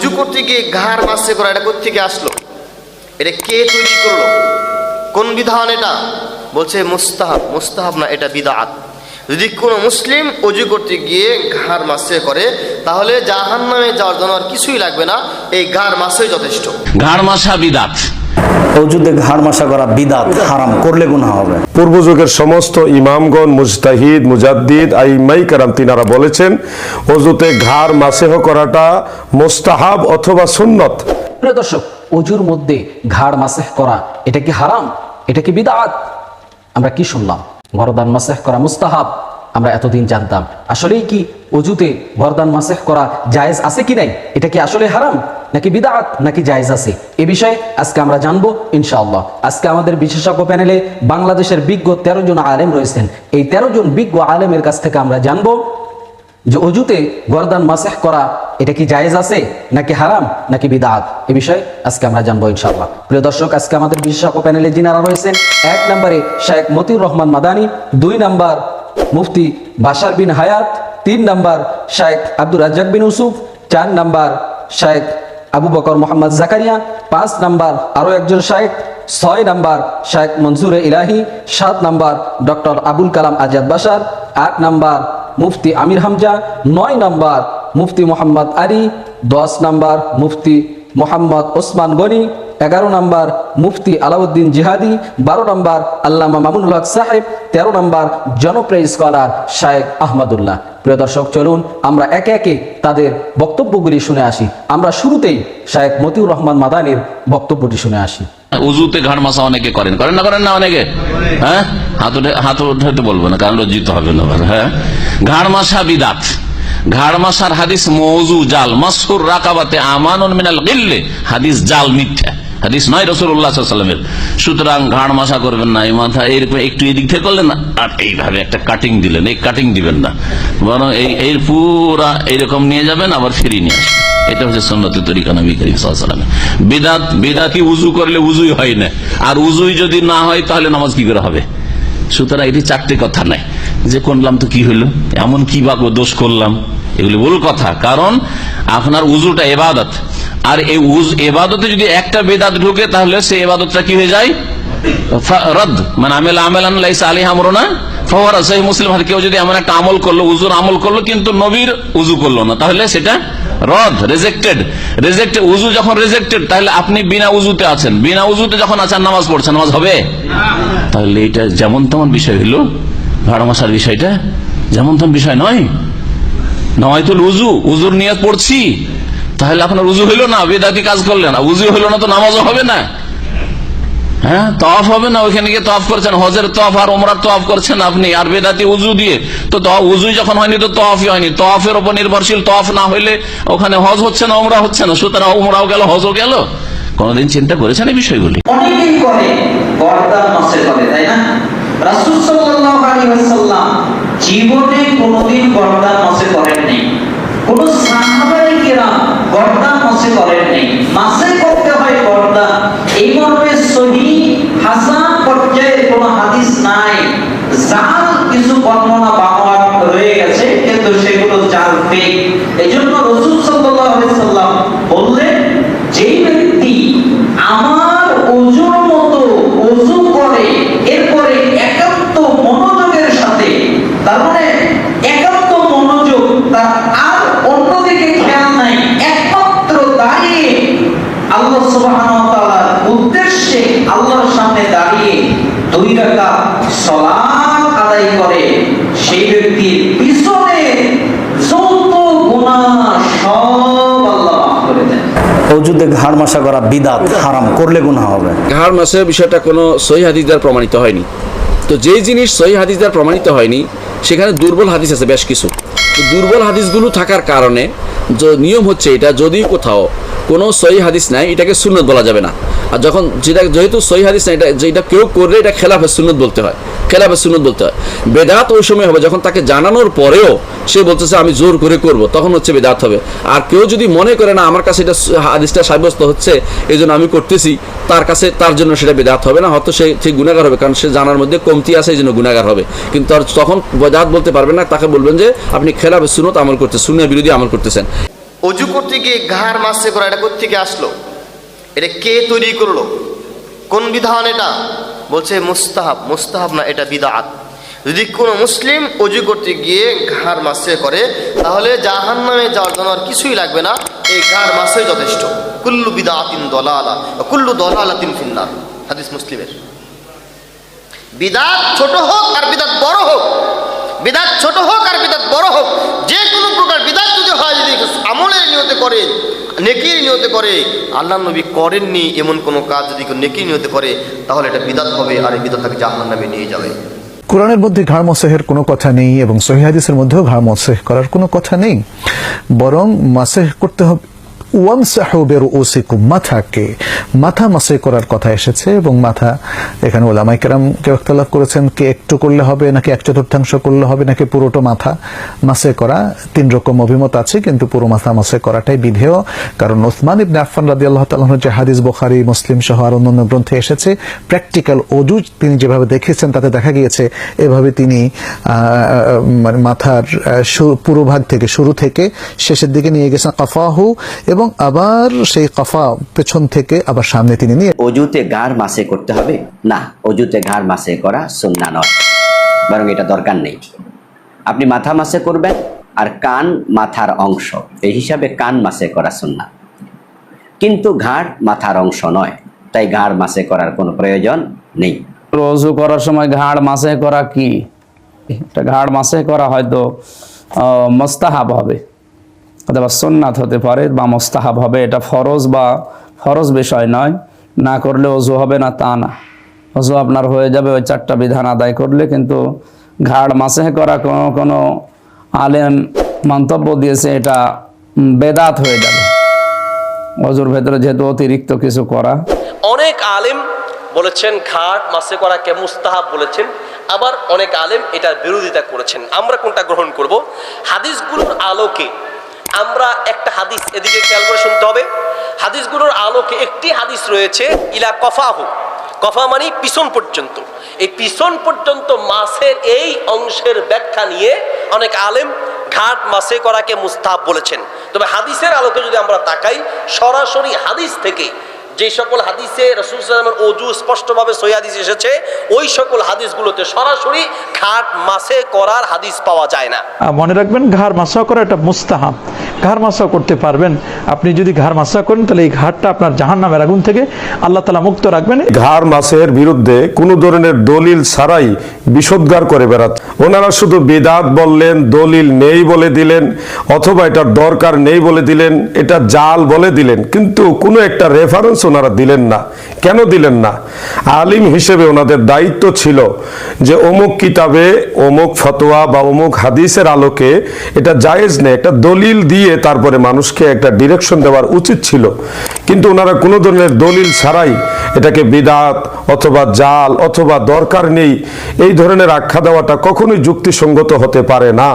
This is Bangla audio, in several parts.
অজু করতে গিয়ে ঘাড় মাসে করা এটা কোথেকে আসলো? এটা কে তৈরি করল? কোন বিধান এটা? বলছে, মুস্তাহাব মুস্তাহাব না, এটা বিদাত। যদি কোনো মুসলিম অজু করতে গিয়ে ঘাড় মাসে করে, তাহলে জাহান নামে যাওয়ার জন্য আর কিছুই লাগবে না। এই ঘাড় মাসেই যথেষ্ট। ঘাড় মাসা বিদাত। অজুতে ঘাড় মাসা করা বিদাত হারাম করলে গুনাহ হবে। পূর্ব যুগের সমস্ত ইমামগণ মুজতাহিদ মুজাদ্দিদ আইমাই কারাম তিনারা বলেছেন অজুতে ঘাড় মাসেহ করাটা মোস্তাহাব অথবা সুন্নত। প্রিয় দর্শক অজুর মধ্যে ঘাড় মাসেহ করা এটা কি হারাম? এটা কি বিদাত? আমরা কি শুনলাম? গরদান মাসেহ করা মুস্তাহাব আমরা এতদিন জানতাম। আসলেই কি অজুতে গরদান মাসেহ করা জায়েজ আছে কি নাই? এটা কি আসলে হারাম? নাকি বিদাত? নাকি জায়েজ আছে? এ বিষয়ে আজকে আমরা জানব ইনশাআল্লাহ। আজকে আমাদের বিশেষজ্ঞ প্যানেলে বাংলাদেশের বিজ্ঞ তেরো জন আলেম রয়েছেন। এই তেরো জন বিজ্ঞ আলেমের কাছ থেকে আমরা জানব যে অজুতে গরদান মাসেহ করা এটা কি জায়েজ আছে? নাকি হারাম? নাকি বিদাত? এ বিষয়ে আজকে আমরা জানব ইনশাআল্লাহ। প্রিয় দর্শক, আজকে আমাদের বিশেষজ্ঞ প্যানেলে যিনারা রয়েছেন, এক নম্বরে শেখ মতিউর রহমান মাদানী, দুই নাম্বার মুফতি বাশার বিন হায়াত তিন নাম্বার শেখ আব্দুর রাজ্জাক বিন ইউসুফ, চার নাম্বার শেখ আবু বকর মোহাম্মদ জাকারিয়া, পাঁচ নাম্বার আরও একজন শেখ ছয় নাম্বার শেখ মনসুরে ইলাহি, সাত নাম্বার ডক্টর আবুল কালাম আজাদ বাসার, আট নাম্বার মুফতি আমির হামজা, নয় নাম্বার মুফতি মোহাম্মদ আলী, দশ নাম্বার মুফতি মোহাম্মদ ওসমান গনি, এগারো নাম্বার মুফতি আলাউদ্দিন জিহাদি, বারো নাম্বার আল্লামা মামুনুল হক সাহেব, তেরো নাম্বার জনপ্রিয় স্কলার শায়েক আহমদুল্লাহ। প্রিয় দর্শক, চলুন আমরা একে একে তাদের বক্তব্যগুলি শুনে আসি। আমরা শুরুতেই শায়েক মতিউর রহমান মাদানির বক্তব্যটি শুনে আসি। উজুতে ঘাড় মাসা অনেকে করেন। করেন না করেন না অনেকে? হ্যাঁ? হাত উঠে হাত উঠাতে বলব না, কারণ লজ্জিত হবে না হ্যাঁ? ঘাড় মাসা বিদাত। ঘাড় মাসার হাদিস মৌজু জাল। মাসুর রাকাবাতে আমানুন মিনাল গিল্লে। হাদিস জাল মিথ্যা। হাদিস নয় রসুল্লাহ সাল্লামের সুতরাং ঘাড় মাসা করবেন না, এই মাথা এইরকম একটু এদিক থেকে করলেন না, আর এইভাবে একটা কাটিং দিলেন, এই কাটিং দিবেন না। বরং এই এর পুরা এইরকম নিয়ে যাবেন, আবার ফিরিয়ে নিয়ে আসবেন। এটা হচ্ছে সন্ন্যতের তরিকা নবী করিম সাল্লাম বিদাত, বিদাতি উজু করলে উজুই হয় না। আর উজুই যদি না হয়, তাহলে নামাজ কি করে হবে? সুতরাং এটি চারটে কথা নাই। যে করলাম তো কি হইল? এমন কি বা দোষ করলাম? এগুলি ভুল কথা। কারণ আপনার উজুটা এবাদত। আর এই এবাদতে যদি একটা বেদাত ঢুকে, তাহলে সেই এবাদতটা কি হয়ে যায়? রদ। মানে আমেল আমেলান লাইসা আলী সেই মুসলিম। হাতে কেউ যদি এমন একটা আমল করল, উজুর আমল করল, কিন্তু নবীর উজু করল না, তাহলে সেটা রদ রেজেক্টেড রেজেক্টেড উজু যখন রেজেক্টেড তাহলে আপনি বিনা উজুতে আছেন। বিনা উজুতে যখন আছেন নামাজ পড়ছেন, নামাজ হবে? তাহলে এটা যেমন তেমন বিষয় হইল। ভাড়া মশার বিষয়টা যেমন তেমন বিষয় নয়। নয় নয়তুল উজু, উজুর নিয়ে পড়ছি। তাহলে আপনার উজু হইল না? বেদাতি কাজ করলেন উজু হইল না তো নামাজও হবে না? হ্যাঁ? তফ হবে না? ওইখানে গিয়ে তফ করছেন। হজের তফ আর ওমরার তফ করছেন আপনি। আর বেদাতি উজু দিয়ে তো উজুই যখন হয়নি তো তফই হয়নি। তফের উপর নির্ভরশীল তফ না হইলে ওখানে হজ হচ্ছে না ওমরা হচ্ছে না। সুতরাং ওমরাও গেল, হজও গেল। কোনদিন চিন্তা করেছেন এই বিষয়গুলি? করে করে, তাই না? রাসূল সাল্লাল্লাহু আলাইহি ওয়াসাল্লাম জীবনে কোনোদিন গর্দান মাসে করেননি কোন সাহাবায়ে কেরাম গর্দান নাই। মাসে করতে হয় পর্দা। এই মর্মে সহি হাসান পর্যায়ে কোনো হাদিস নাই। জাল কিছু বর্ণনা বানোয়াট রয়ে গেছে, কিন্তু সেগুলো জাল ফেক এজন্য রাসূল সাল্লাল্লাহু সাল্লাম বললেন যেই ব্যক্তি আমার ওজুর মতো ওজু করে এরপরে একান্ত মনোযোগের সাথে তার মানে একান্ত মনোযোগ তার আর অন্যদিকে খেয়াল নাই একমাত্র দাঁড়িয়ে আল্লাহ সুবহানাহু ওয়া তাআলার উদ্দেশ্যে আল্লাহর সামনে দাঁড়িয়ে দুই রাকাত সালাত আদায় করে সেই ব্যক্তির পিছনে যত গুনাহ ঘাড় মাসা করা বিদাত, হারাম, করলে গুনাহ হবে। ঘাড় মাসের বিষয়টা কোনো সহি হাদিস দ্বারা প্রমাণিত হয়নি। তো যেই জিনিস সহি হাদিস দ্বারা প্রমাণিত হয়নি, সেখানে দুর্বল হাদিস আছে বেশ কিছু। দুর্বল হাদিসগুলো থাকার কারণে যে নিয়ম হচ্ছে এটা, যদি কোথাও কোনো সহি হাদিস নাই, এটাকে সুন্নত বলা যাবে না। আর যখন যেটা যেহেতু সহি হাদিস নাই এটা যেটা কেউ করলে এটা খেলাফে সুন্নত বলতে হয়। খেলাফে সুন্নত বলতে হয়। বেদাত ওই সময় হবে, যখন তাকে জানানোর পরেও সে বলতেছে, আমি জোর করে করব তখন হচ্ছে বেদাত হবে। আর কেউ যদি মনে করে, না, আমার কাছে এটা হাদিসটা সাব্যস্ত হচ্ছে এই জন্য আমি করতেছি তার কাছে তার জন্য সেটা বেদাত হবে না। হয়তো সে ঠিক গুণাগার হবে, কারণ সে জানার মধ্যে কমতি আছে এই জন্য গুণাগার হবে। কিন্তু তার তখন বেদাত বলতে পারবেন না, তাকে বলবেন যে, আপনি খেলাফে সুনত আমল করতে সুনের বিরোধী আমল করতেছেন। অজু করতে গিয়ে ঘাড় মাসে করা, এটা কোথেকে আসলো? এটা কে তৈরি করল? কোন বিধান এটা? বলছে মুস্তাহাব। মুস্তাহাব না, এটা বিদাত। যদি কোনো মুসলিম অজু করতে গিয়ে ঘাড় মাসে করে, তাহলে জাহান নামে যাওয়ার জন্য আর কিছুই লাগবে না। এই ঘাড় মাসে যথেষ্ট। কুল্লু বিদাতিন দলালা কুল্লু দলালাতিন ফিন্নার। হাদিস মুসলিমের। বিদাত ছোট হোক আর বিদাত বড় হোক। বিদাত ছোট হোক আর বিদাত বড় হোক। যে কোনো প্রকার বিদাত যদি হয় যদি আমলের নিয়তে করে, নেকির নিয়তে করে, আল্লাহ নবী করেননি এমন কোনো কাজ যদি কেউ নেকির নিয়তে করে, তাহলে এটা বিদাত হবে আর এই বিদাত তাকে জাহান নামে নিয়ে যাবে। কোরআনের মধ্যে ঘাড় মসেহের কোনো কথা নেই এবং সহিহাদিসের মধ্যেও ঘাড় মসেহ করার কোনো কথা নেই। বরং মাসেহ করতে হবে ওয়ান সাহবের ওসিকুম মাথাকে, মাথা মাসে করার কথা এসেছে এবং মাথা, এখানে ওলামাই কেরাম কেউ একতলাফ করেছেন, কে একটু করলে হবে, নাকি এক চতুর্থাংশ করলে হবে, নাকি পুরোটো মাথা মাসে করা, তিন রকম অভিমত আছে, কিন্তু পুরো মাথা মাসে করাটাই বিধেয়, কারণ ওসমান ইবনে আফফান রাদি আল্লাহ তালাহর যে হাদিস বোখারি, মুসলিম সহ আর অন্যান্য গ্রন্থে এসেছে, প্র্যাকটিক্যাল অজু তিনি যেভাবে দেখিয়েছেন তাতে দেখা গিয়েছে, এভাবে তিনি মানে মাথার পুরো ভাগ থেকে, শুরু থেকে শেষের দিকে নিয়ে গেছেন, কফাহু, এবং আবার সেই কফা পেছন থেকে আবার সামনে তিনি নিয়ে অজুতে ঘাড় মাসে করতে হবে? না অজুতে ঘাড় মাসে করা সুন্না নয়। বরং এটা দরকার নেই। আপনি মাথা মাসে করবেন আর কান মাথার অংশ। এই হিসাবে কান মাসে করা সুন্না। কিন্তু ঘাড় মাথার অংশ নয়। তাই ঘাড় মাসে করার কোনো প্রয়োজন নেই। রজু করার সময় ঘাড় মাসে করা কি? ঘাড় মাসে করা হয়তো আহ, মোস্তাহাব হবে। অথবা সোননাথ হতে পারে বা মোস্তাহাব হবে, এটা ফরজ বা ফরজ বিষয় নয়। না করলে অজু হবে না, তা না। অজু আপনার হয়ে যাবে ওই চারটা বিধান আদায় করলে, কিন্তু ঘাড় মাসে করা কোনো কোনো আলেম মন্তব্য দিয়েছে, এটা বেদাত হয়ে যাবে। অজুর ভেতরে যেহেতু অতিরিক্ত কিছু করা। অনেক আলেম বলেছেন ঘাট মাসে করাকে মুস্তাহাব বলেছেন। আবার অনেক আলেম এটার বিরোধিতা করেছেন। আমরা কোনটা গ্রহণ করব? হাদিসগুলোর আলোকে আমরা একটা হাদিস এদিকে খেয়াল করে শুনতে হবে। হাদিসগুলোর আলোকে একটি হাদিস রয়েছে, ইলা কফাহু। কফা মানে পিছন পর্যন্ত। এই পিছন পর্যন্ত মাসের এই অংশের ব্যাখ্যা নিয়ে অনেক আলেম ঘাট মাসে করাকে মুস্তাহাব বলেছেন। তবে হাদিসের আলোকে যদি আমরা তাকাই, সরাসরি হাদিস থেকে যে সকল হাদিসে রসুল সাল্লামের অজু স্পষ্টভাবে সই হাদিস এসেছে, ওই সকল হাদিসগুলোতে সরাসরি ঘাট মাসে করার হাদিস পাওয়া যায় না। মনে রাখবেন ঘাড় মাসা করা এটা মুস্তাহাব। ঘাড় মাসা করতে পারবেন? আপনি যদি ঘাড় মাসা করেন, তাহলে এই ঘাটটা আপনার জাহান নামের আগুন থেকে আল্লাহ তালা মুক্ত রাখবেন। ঘাড় মাসের বিরুদ্ধে কোনো ধরনের দলিল ছাড়াই বিষোদ্গার করে বেড়াচ্ছে ওনারা শুধু বিদাত বললেন, দলিল নেই বলে দিলেন, অথবা এটার দরকার নেই বলে দিলেন, এটা জাল বলে দিলেন, কিন্তু কোনো একটা রেফারেন্স ওনারা দিলেন না। কেন দিলেন না? আলিম হিসেবে ওনাদের দায়িত্ব ছিল যে অমুক কিতাবে, অমুক ফতোয়া বা অমুক হাদিসের আলোকে এটা জায়েজ নেই, একটা দলিল দিয়ে তারপরে মানুষকে একটা ডিরেকশন দেওয়ার উচিত ছিল। কিন্তু ওনারা কোনো ধরনের দলিল ছাড়াই এটাকে বিদাত অথবা জাল অথবা দরকার নেই, এই ধরনের আখ্যা দেওয়াটা কখনোই যুক্তিসঙ্গত হতে পারে না।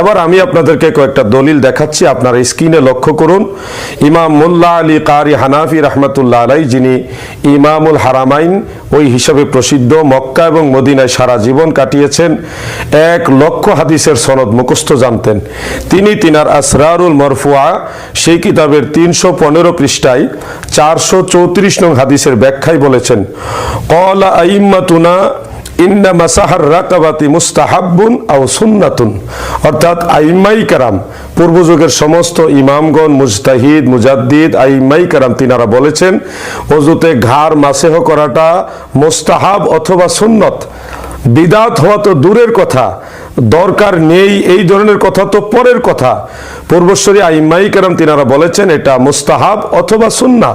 এবার আমি আপনাদেরকে কয়েকটা দলিল দেখাচ্ছি। আপনারা স্ক্রিনে লক্ষ্য করুন। ইমাম মোল্লা আলী কারি হানাফি রহমতুল্লাহ আলাই যিনি ইমামুল হারামাইন, ওই হিসাবে প্রসিদ্ধ, মক্কা এবং মদিনায় সারা জীবন কাটিয়েছেন, এক লক্ষ হাদিসের সনদ মুখস্থ জানতেন। তিনি তিনার আসরারুল মরফুয়া সেই কিতাবের তিনশো পনেরো পৃষ্ঠায় চারশো চৌত্রিশ নং হাদিসের ব্যাখ্যায় বলেছেন, কলা আইম্মাতুনা ইন্না মাসাহার রাকাবাতি মুস্তাহাব্বুন আও সুন্নাতুন। অর্থাৎ আইমাই কারাম, পূর্বযুগের সমস্ত ইমামগণ, মুজতাহিদ, মুজাদ্দিদ, আইমাই কারাম তিনারা বলেছেন, অজুতে ঘাড় মাসেহ করাটা মুস্তাহাব অথবা সুন্নত। বিদাত হওয়া তো দূরের কথা, দরকার নেই এই ধরনের কথা তো পরের কথা। পূর্বশ্বরী আইমাই কারাম তিনারা বলেছেন, এটা মুস্তাহাব অথবা সুন্না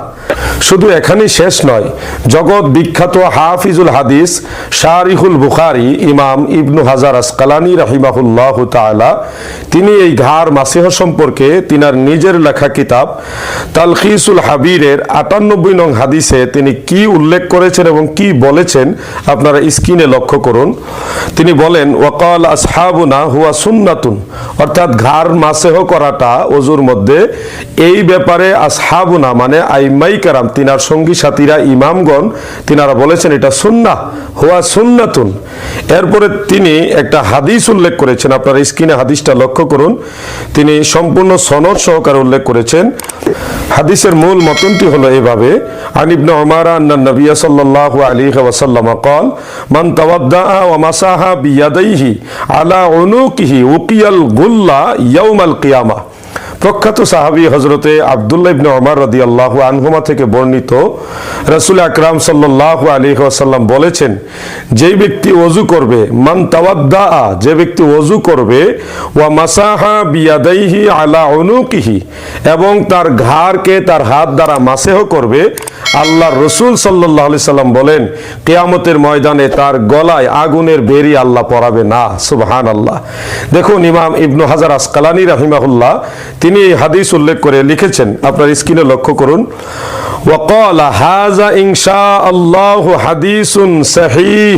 শুধু এখানেই শেষ নয়, জগৎ বিখ্যাত হাফিজুল হাদিস শারিহুল বুখারি, ইমাম ইবনু হাজার আসকালানি রাহিমাহুল্লাহ তাআলা, তিনি এই ঘাড় মাসিহ সম্পর্কে তিনার নিজের লেখা কিতাব তালখিসুল হাবিরের আটানব্বই নং হাদিসে তিনি কি উল্লেখ করেছেন এবং কি বলেছেন আপনারা স্ক্রিনে লক্ষ্য করুন। তিনি বলেন, ওয়াকাল আসহাব আসহাবুনা হুয়া সুন্নাতুন। অর্থাৎ ঘাড় মাসেহ করাটা অজুর মধ্যে এই ব্যাপারে আসহাবুনা মানে আইমাই কারাম তিনার সঙ্গী সাথীরা ইমামগণ তিনারা বলেছেন এটা সুন্না হুয়া সুন্নাতুন এরপরে তিনি একটা হাদিস উল্লেখ করেছেন আপনার স্ক্রিনে হাদিসটা লক্ষ্য করুন তিনি সম্পূর্ণ সনদ সহকারে উল্লেখ করেছেন হাদিসের মূল মতনটি হলো এভাবে عن ابن عمر أن النبي صلى الله عليه وسلم قال من تودع ومسح بيديه على عنقه وقي الغل يوم القيامة প্রখ্যাত সাহাবী হজরতে আবদুল্লাহ ইবনে ওমর রাদিয়াল্লাহু আনহুমা থেকে বর্ণিত রাসূল আকরাম সাল্লাল্লাহু আলাইহি ওয়াসাল্লাম বলেছেন যেই ব্যক্তি ওযু করবে, মান তাওয়াদ্দা যে ব্যক্তি ওযু করবে, ওয়া মাসাহা বিয়াদাইহি আলা উনুকিহি, এবং তার ঘাড়কে তার হাত দ্বারা মাসেহ করবে আল্লাহ রসুল সাল্লাহ আলি সাল্লাম বলেন, কেয়ামতের ময়দানে তার গলায় আগুনের বেরি আল্লাহ পরাবে না। সুবহান আল্লাহ দেখুন ইমাম ইবনু হাজার আসকালানি রাহিমাহুল্লাহ, তিনি এই হাদিস উল্লেখ করে লিখেছেন, আপনার স্ক্রিনে লক্ষ্য করুন, ওয়াকাল হাজা ইংশা আল্লাহ হাদিসুন সহিহ।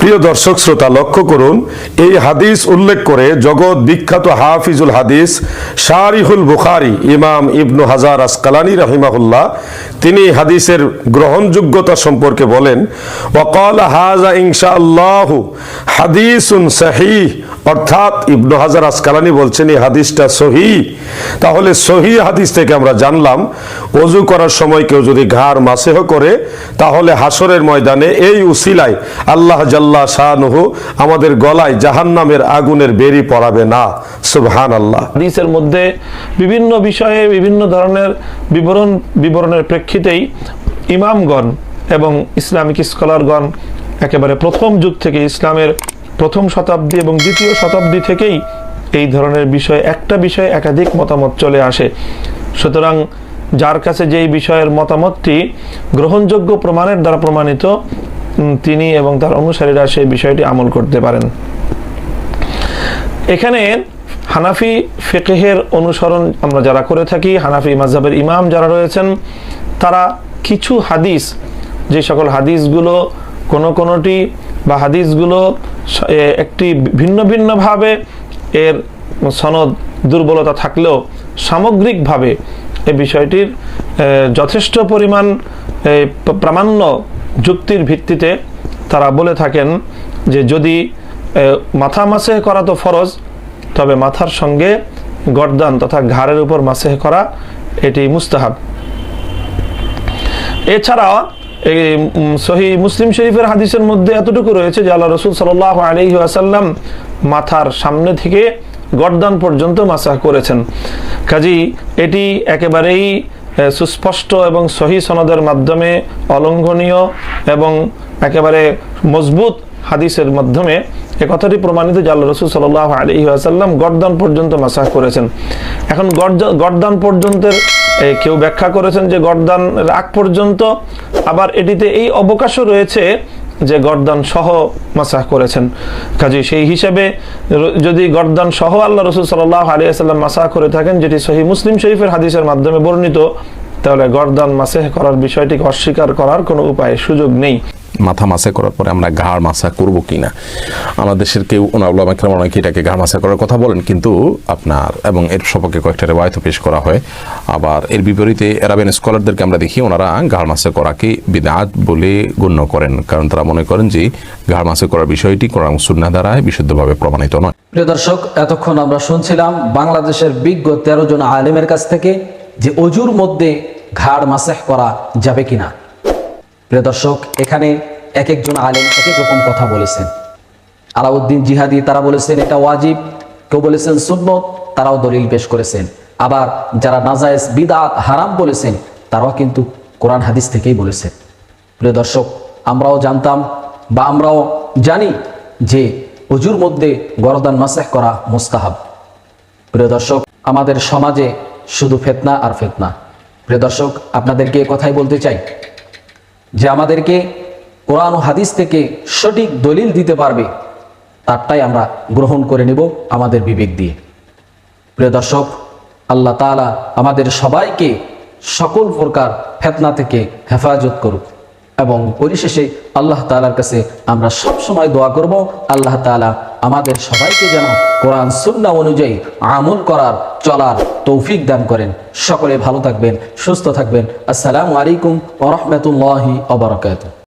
প্রিয় দর্শক শ্রোতা, লক্ষ্য করুন, এই হাদিস উল্লেখ করে জগৎ বিখ্যাত হাফিজুল হাদিস শারিহুল বুখারি, ইমাম ইবনু হাজার আসকালানি রাহিমাহুল্লাহ তিনি হাদিসের গ্রহণযোগ্যতা সম্পর্কে বলেন, ওয়াকাল হাজা ইনশা আল্লাহ হাদিসুন সহি অর্থাৎ ইবনু হাজার আসকালানি বলছেন, এই হাদিসটা সহি তাহলে সহি হাদিস থেকে আমরা জানলাম, অজু করার সময় কেউ যদি ঘাড় মাসেহ করে, তাহলে হাসরের ময়দানে এই উসিলায় আল্লাহ জাল্লা শাহনুহু আমাদের গলায় জাহান্নামের আগুনের বেরি পড়াবে না। সুবহান আল্লাহ হাদিসের মধ্যে বিভিন্ন বিষয়ে বিভিন্ন ধরনের বিবরণ, বিবরণের প্রেক্ষিতেই ইমামগণ এবং ইসলামিক স্কলারগণ একেবারে প্রথম যুগ থেকে ইসলামের প্রথম শতাব্দী এবং দ্বিতীয় শতাব্দী থেকেই এই ধরনের বিষয় একটা বিষয়ে একাধিক মতামত চলে আসে। সুতরাং যার কাছে যেই বিষয়ের মতামতটি গ্রহণযোগ্য প্রমাণের দ্বারা প্রমাণিত তিনি এবং তার অনুসারীরা সেই বিষয়টি আমল করতে পারেন। এখানে হানাফি ফিকহের অনুসরণ আমরা যারা করে থাকি, হানাফি মাযহাবের ইমাম যারা রয়েছেন তারা কিছু হাদিস, যে সকল হাদিসগুলো কোনো কোনোটি বা হাদিসগুলো একটি ভিন্ন ভিন্নভাবে এর সনদ দুর্বলতা থাকলেও সামগ্রিকভাবে এ বিষয়টির যথেষ্ট পরিমাণ প্রামাণ্য যুক্তির ভিত্তিতে তারা বলে থাকেন যে যদি মাথা মাসে করা তো ফরজ, তবে মাথার সঙ্গে গর্দান তথা ঘাড়ের উপর মাসেহ করা এটি মুস্তাহাব। এছাড়া এই সহি মুসলিম শরীফের হাদিসের মধ্যে এতটুকু রয়েছে যে আল্লাহ রসুল সাল আলহি আসাল্লাম মাথার সামনে থেকে গর্দান পর্যন্ত মাসাহ করেছেন। কাজী, এটি একেবারেই সুস্পষ্ট এবং সহি সনদের মাধ্যমে অলঙ্ঘনীয় এবং একেবারে মজবুত হাদিসের মাধ্যমে এ কথাটি প্রমাণিত যে আল্লাহ রসুল সাল আলহি আসাল্লাম গর্দান পর্যন্ত মাসাহ করেছেন। এখন গর্দান পর্যন্তের কেউ ব্যাখ্যা করেছেন যে গর্দান রাগ পর্যন্ত, আবার এটিতে এই অবকাশও রয়েছে যে গর্দান সহ মাসাহ করেছেন। কাজে সেই হিসাবে যদি গর্দান সহ আল্লাহ রসুল সাল্লাহ আলিয়াল্লাম মাসাহ করে থাকেন, যেটি সহি মুসলিম শরীফের হাদিসের মাধ্যমে বর্ণিত তাহলে গর্দান মাসেহ করার বিষয়টিকে অস্বীকার করার কোনো উপায় সুযোগ নেই। মাথা মাসা করার পরে আমরা ঘাড় মাসা করব কিনা? আমাদের দেশের কেউ ওনাকে অনেকে এটাকে ঘাড় মাসা করার কথা বলেন কিন্তু আপনার এবং এর সপক্ষে কয়েকটা রেবায়ত পেশ করা হয়। আবার এর বিপরীতে এরাবেন স্কলারদেরকে আমরা দেখি ওনারা ঘাড় মাসা করাকে বিদাত বলে গণ্য করেন। কারণ তারা মনে করেন যে ঘাড় মাসা করার বিষয়টি কোরআন সুন্না দ্বারা বিশুদ্ধভাবে প্রমাণিত নয়। প্রিয় দর্শক এতক্ষণ আমরা শুনছিলাম বাংলাদেশের বিজ্ঞ তেরো জন আলেমের কাছ থেকে। যে অজুর মধ্যে ঘাড় মাসেহ করা যাবে কিনা। প্রিয় দর্শক, এখানে এক একজন আলেম এক এক রকম কথা বলেছেন। আলাউদ্দিন জিহাদি তারা বলেছেন, এটা ওয়াজিব। কেউ বলেছেন, সুন্নত। তারাও দলিল পেশ করেছেন। আবার যারা নাজায়েজ বিদাত হারাম বলেছেন, তারাও কিন্তু কোরআন হাদিস থেকেই বলেছেন। প্রিয় দর্শক, আমরাও জানতাম বা আমরাও জানি যে অজুর মধ্যে গরদান মাসেহ করা মুস্তাহাব। প্রিয় দর্শক, আমাদের সমাজে শুধু ফেতনা আর ফেতনা। প্রিয় দর্শক, আপনাদেরকে কথাই বলতে চাই যে আমাদেরকে কোরআন হাদিস থেকে সঠিক দলিল দিতে পারবে, তারটাই আমরা গ্রহণ করে নেব আমাদের বিবেক দিয়ে। প্রিয় দর্শক, আল্লাহ তালা আমাদের সবাইকে সকল প্রকার ফেতনা থেকে হেফাজত করুক। এবং পরিশেষে আল্লাহ তালার কাছে আমরা সব সময় দোয়া করব, আল্লাহ তালা আমাদের সবাইকে যেন কোরআন সুন্না অনুযায়ী আমল করার, চলার তৌফিক দান করেন। সকলে ভালো থাকবেন, সুস্থ থাকবেন। আসসালামু আলাইকুম ওরহমতুল্লাহি অবরাকাত